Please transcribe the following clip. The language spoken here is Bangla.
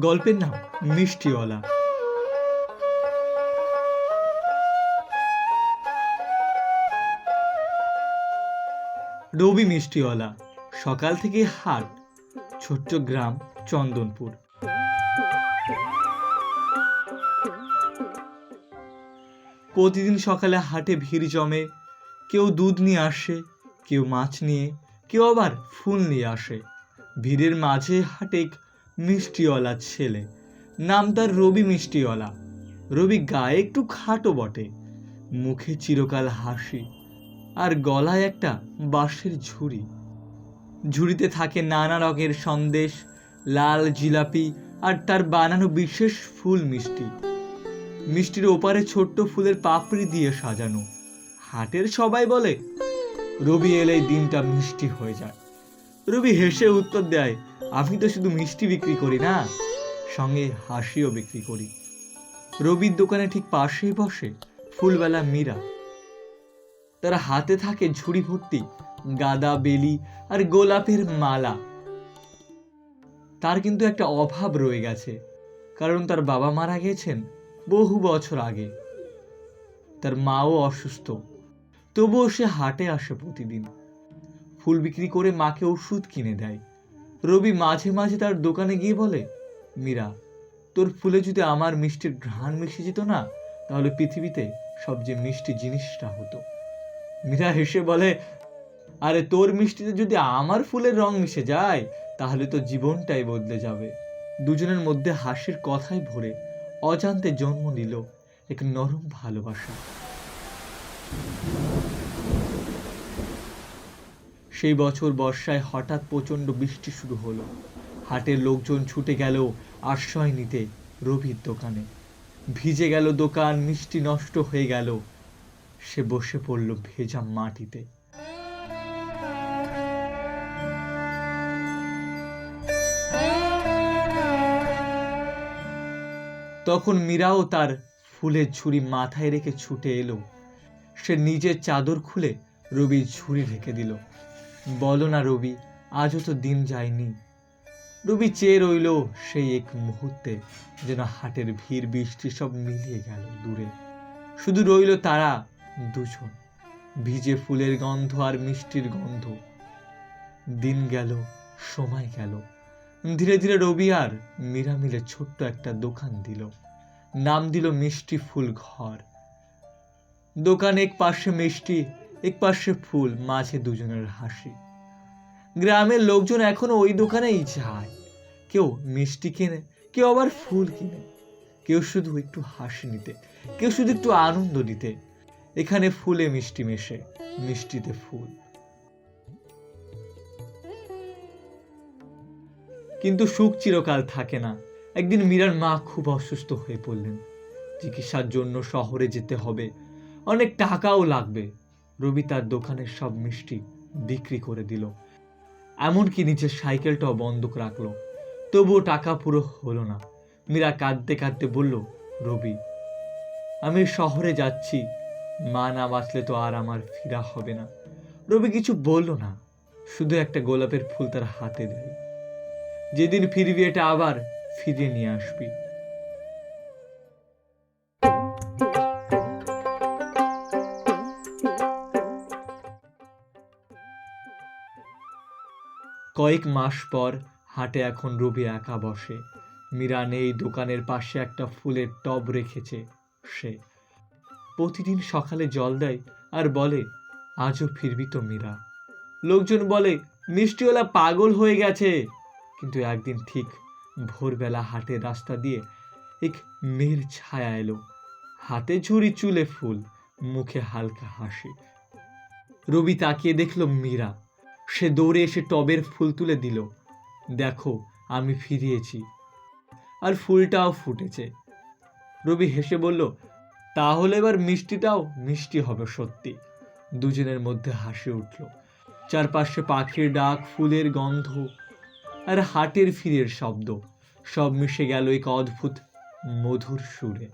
গল্পের নাম মিষ্টিওয়ালা। রবি মিষ্টিওয়ালা, সকাল থেকে হাট, ছোট্ট গ্রাম চন্দনপুর। প্রতিদিন সকালে হাটে ভিড় জমে, কেউ দুধ নিয়ে আসে, কেউ মাছ নিয়ে, কেউ আবার ফুল নিয়ে আসে। ভিড়ের মাঝে হাটে মিষ্টিওয়ালা ছেলে। নাম তার রবি মিষ্টিওয়ালা। রবি গায়ে একটু খাটো বটে। মুখে চিরকাল হাসি আর গলায় একটা বাঁশের ঝুড়ি। ঝুড়িতে থাকে নানা রঙের সন্দেশ, লাল জিলাপি আর তার বানানো বিশেষ ফুল মিষ্টি। মিষ্টির ওপারে ছোট্ট ফুলের পাপড়ি দিয়ে সাজানো। হাটের সবাই বলে, রবি এলেই দিনটা মিষ্টি হয়ে যায়। রবি হেসে উত্তর দেয়, আমি তো শুধু মিষ্টি বিক্রি করি না, সঙ্গে হাসিও বিক্রি করি। রবির দোকানে ঠিক পাশেই বসে ফুলবেলা মীরা। তারা হাতে থাকে ঝুড়ি ভর্তি, গাদা, বেলি আর গোলাপের মালা। তার কিন্তু একটা অভাব রয়ে গেছে, কারণ তার বাবা মারা গেছেন বহু বছর আগে। তার মাও অসুস্থ, তবুও সে হাটে আসে প্রতিদিন। ফুল বিক্রি করে মাকে ওষুধ কিনে দেয়। রবি মাঝে মাঝে তার দোকানে গিয়ে বলে, মীরা, তোর ফুলে যদি আমার মিষ্টির ঘ্রাণ মিশে যেত না, তাহলে পৃথিবীতে সবচেয়ে মিষ্টি জিনিসটা হতো। মীরা হেসে বলে, আরে তোর মিষ্টিতে যদি আমার ফুলের রং মিশে যায়, তাহলে তো জীবনটাই বদলে যাবে। দুজনের মধ্যে হাসির কথাই ভরে অজান্তে জন্ম নিল এক নরম ভালোবাসা। সেই বছর বর্ষায় হঠাৎ প্রচণ্ড বৃষ্টি শুরু হলো। হাটের লোকজন ছুটে গেল আশ্রয় নিতে রবির দোকানে। ভিজে গেল দোকান, মিষ্টি নষ্ট হয়ে গেল। সে বসে পড়ল ভেজা মাটিতে। তখন মীরাও তার ফুলের ঝুড়ি মাথায় রেখে ছুটে এলো। সে নিজের চাদর খুলে রবির ঝুড়ি ঢেকে দিল। বলো না রবি, আজও তো দিন যায়নি। রবি চেয়ে রইল সেই এক মুহূর্তে, যেন হাটের ভিড় বৃষ্টি সব মিলিয়ে গেল দূরে। শুধু রইল তারা দুজন, ভিজে ফুলের গন্ধ আর মিষ্টির গন্ধ। দিন গেল, সময় গেল। ধীরে ধীরে রবি আর মীরা মিলে ছোট্ট একটা দোকান দিল। নাম দিল মিষ্টি ফুল ঘর। দোকান এক পাশে মিষ্টি এক পাশে ফুল, মাঝে দুজনের হাসি। গ্রামের লোকজন এখনও ওই দোকানেই যায়। কেউ মিষ্টি কেনে, কেউ আবার ফুল কিনে। কেউ শুধু একটু হাসি নিতে, কেউ শুধু একটু আনন্দ নিতে। এখানে ফুলে মিষ্টি মেশে, মিষ্টিতে ফুল। কিন্তু সুখ চিরকাল থাকে না। একদিন মীরার মা খুব অসুস্থ হয়ে পড়লেন। চিকিৎসার জন্য শহরে যেতে হবে। অনেক টাকাও লাগবে। রবি তার দোকানের সব মিষ্টি বিক্রি করে দিল। এমনকি নিজের সাইকেলটাও বন্ধক রাখল। তবুও টাকা পুরো হলো না। মীরা কাঁদতে কাঁদতে বলল, রবি, আমি শহরে যাচ্ছি। মা না বাঁচলে তো আর আমার ফিরা হবে না। রবি কিছু বলল না। শুধু একটা গোলাপের ফুল তার হাতে দেয় যেদিন ফিরবি এটা আবার ফিরিয়ে নিয়ে আসবি। কয়েক মাস পর হাটে এখন রবি একা বসে। মীরা নেই দোকানের পাশে একটা ফুলের টব রেখেছে সে। প্রতিদিন সকালে জল দেয় আর বলে, আজও ফিরবি তো মীরা। লোকজন বলে, মিষ্টিওয়ালা পাগল হয়ে গেছে। কিন্তু একদিন ঠিক ভোরবেলা হাটের রাস্তা দিয়ে এক মেয়ের ছায়া এলো। হাতে ঝুড়ি চুলে ফুল, মুখে হালকা হাসি। রবি তাকিয়ে দেখল মীরা। সে দৌড়ে এসে টবের ফুল তুলে দিল। দেখো, আমি ফিরিয়েছি। আর ফুলটাও ফুটেছে। রবি হেসে বলল, তাহলে এবার মিষ্টিটাও মিষ্টি হবে সত্যি। দুজনের মধ্যে হাসি উঠল। চারপাশে পাখির ডাক, ফুলের গন্ধ আর হাটের ফিরের শব্দ, সব মিশে গেল এক অদ্ভুত মধুর সুরে।